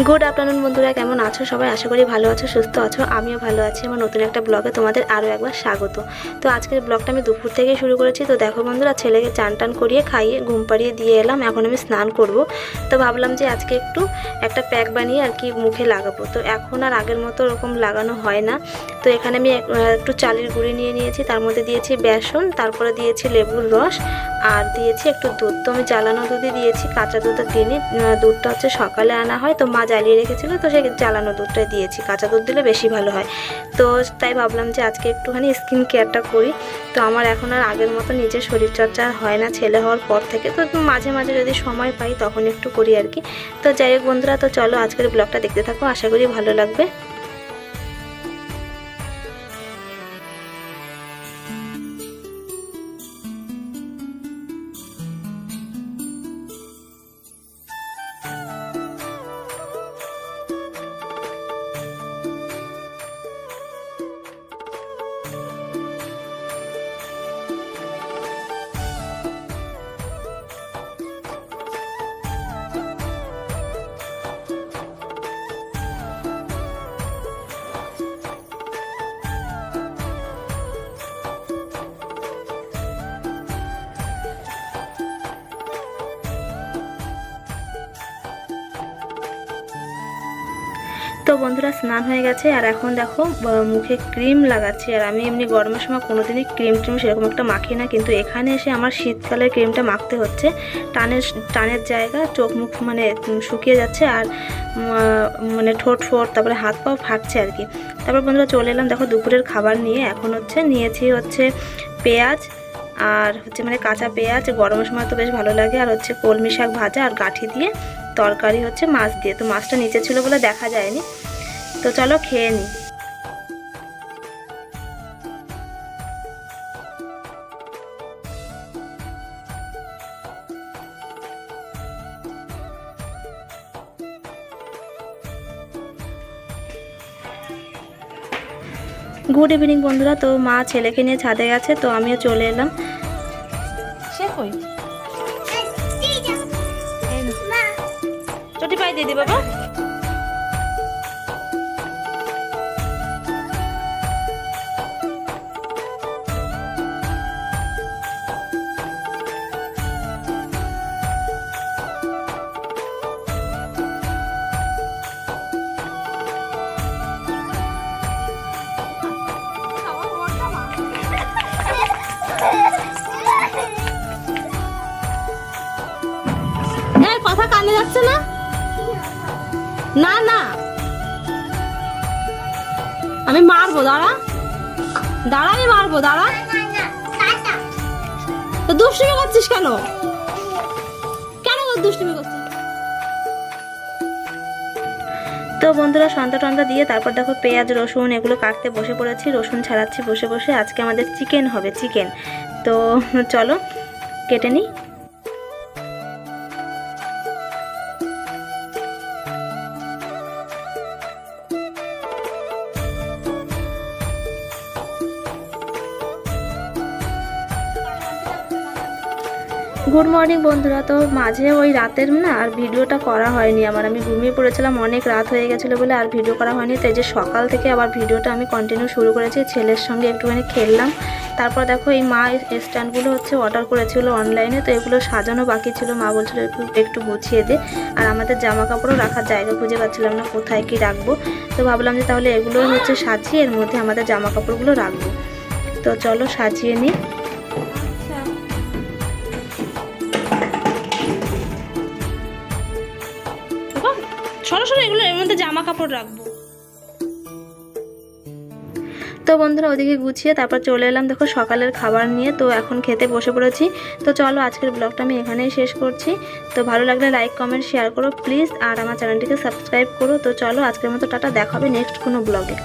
Good afternoon বন্ধুরা, কেমন আছো? সবাই আশা করি ভালো আছো, সুস্থ আছো, আমিও ভালো আছি। আমার নতুন একটা ব্লগে তোমাদের আরও একবার স্বাগত। তো আজকের ব্লগটা আমি দুপুর থেকে শুরু করেছি। তো দেখো বন্ধুরা, ছেলেকে চান টান করিয়ে খাইয়ে ঘুম পাড়িয়ে দিয়ে এলাম। এখন আমি স্নান করব। তো ভাবলাম যে আজকে একটু একটা প্যাক বানিয়ে আর কি মুখে লাগাবো। তো এখন আর আগের মতো ওরকম লাগানো হয় না। তো এখানে আমি একটু চালের গুঁড়ি নিয়ে নিয়েছি। তার মধ্যে দিয়েছি বেসন, তারপরে দিয়েছি লেবুর রস, আর দিয়েছি একটু দুধ। তো আমি জ্বালানো দুধই দিয়েছি, কাঁচা দুধ দিইনি। দুধটা হচ্ছে সকালে আনা হয়। তো মা জ্বালিয়ে রেখেছিল, তো সেই জ্বালানো দুধটাই দিয়েছি। কাঁচা দুধ দিলে বেশি ভালো হয়। তো তাই ভাবলাম যে আজকে একটুখানি স্কিন কেয়ারটা করি। তো আমার এখন আর আগের মতো নিজের শরীরচর্চা হয় না, ছেলে হওয়ার পর থেকে। তো মাঝে মাঝে যদি সময় পাই তখন একটু করি আর কি। তো যাই হোক বন্ধুরা, তো চলো আজকের ব্লগটা দেখতে থাকো। আশা করি ভালো লাগবে। তো বন্ধুরা স্নান হয়ে গেছে, আর এখন দেখো মুখে ক্রিম লাগাচ্ছি, আর আমি এমনি গরমের সময় কোনোদিনই ক্রিম ট্রিম সেরকম একটা মাখি না, কিন্তু এখানে এসে আমার শীতকালের ক্রিমটা মাখতে হচ্ছে। টানের টানের জায়গা, চোখ মুখ মানে শুকিয়ে যাচ্ছে, আর মানে ঠোঁট ফোট, তারপরে হাত পাও ফাটছে আর কি। তারপর বন্ধুরা চলে এলাম, দেখো দুপুরের খাবার নিয়ে, এখন হচ্ছে নিয়েছি হচ্ছে পেঁয়াজ আর হচ্ছে মানে কাঁচা পেঁয়াজ গরমের সময় তো বেশ ভালো লাগে। আর হচ্ছে কলমি শাক ভাজা আর গাঁঠি দিয়ে তরকারি হচ্ছে মাছ দিয়ে। তো মাছটা নিচে ছিল বলে দেখা যায়নি। তো চলো খেয়ে নিই গুড ইভিনিং বন্ধুরা, তো মা ছেলেকে নিয়ে ছাদে গেছে, তো আমিও চলে এলাম। সে কই? চটি পাই দিদি বাবা। না? না না। আমি মারবো, দাঁড়া। দাঁড়া আমি মারবো, দাঁড়া। তো দুষ্টুমি করছিস কেন? কেন দুষ্টুমি করছিস? তো বন্ধুরা সন্ধ্যা টন্ধা দিয়ে তারপর দেখো পেঁয়াজ, রসুন এগুলো কাটতে বসে পড়েছি, রসুন ছাড়াচ্ছি বসে বসে। আজকে আমাদের চিকেন হবে চিকেন তো চলো, কেটে নিই। গুড মর্নিং বন্ধুরা। তো মাঝে ওই রাতের না আর ভিডিওটা করা হয়নি আমার। আমি ঘুমিয়ে পড়েছিলাম, অনেক রাত হয়ে গেছিল বলে আর ভিডিও করা হয়নি। তাই যে সকাল থেকে আবার ভিডিওটা আমি কন্টিনিউ শুরু করেছি, ছেলের সঙ্গে একটুখানি খেললাম। তারপর দেখো এই মা স্ট্যান্ডগুলো হচ্ছে অর্ডার করেছিল অনলাইনে তো এগুলো সাজানো বাকি ছিল। মা বলছিল একটু একটু গুছিয়ে দে। আর আমাদের জামা কাপড়ও রাখার জায়গা খুঁজে পাচ্ছিলাম না, কোথায় কি রাখব। তো ভাবলাম যে তাহলে এগুলো হচ্ছে সাজিয়ে এর মধ্যে আমাদের জামা কাপড়গুলো রাখব। তো চলো সাজিয়ে নিই। সরাসরি এগুলো এর মধ্যে জামা কাপড় রাখব। তো বন্ধুরা ওদিকে গুছিয়ে তারপর চলে এলাম দেখো সকালের খাবার নিয়ে, তো এখন খেতে বসে পড়েছি। তো চলো আজকের ব্লগটা আমি এখানেই শেষ করছি। তো ভালো লাগলে লাইক কমেন্ট শেয়ার করো প্লিজ আর আমার চ্যানেলটিকে সাবস্ক্রাইব করো। তো চলো আজকের মতো টাটা দেখাবে নেক্সট কোনো ব্লগে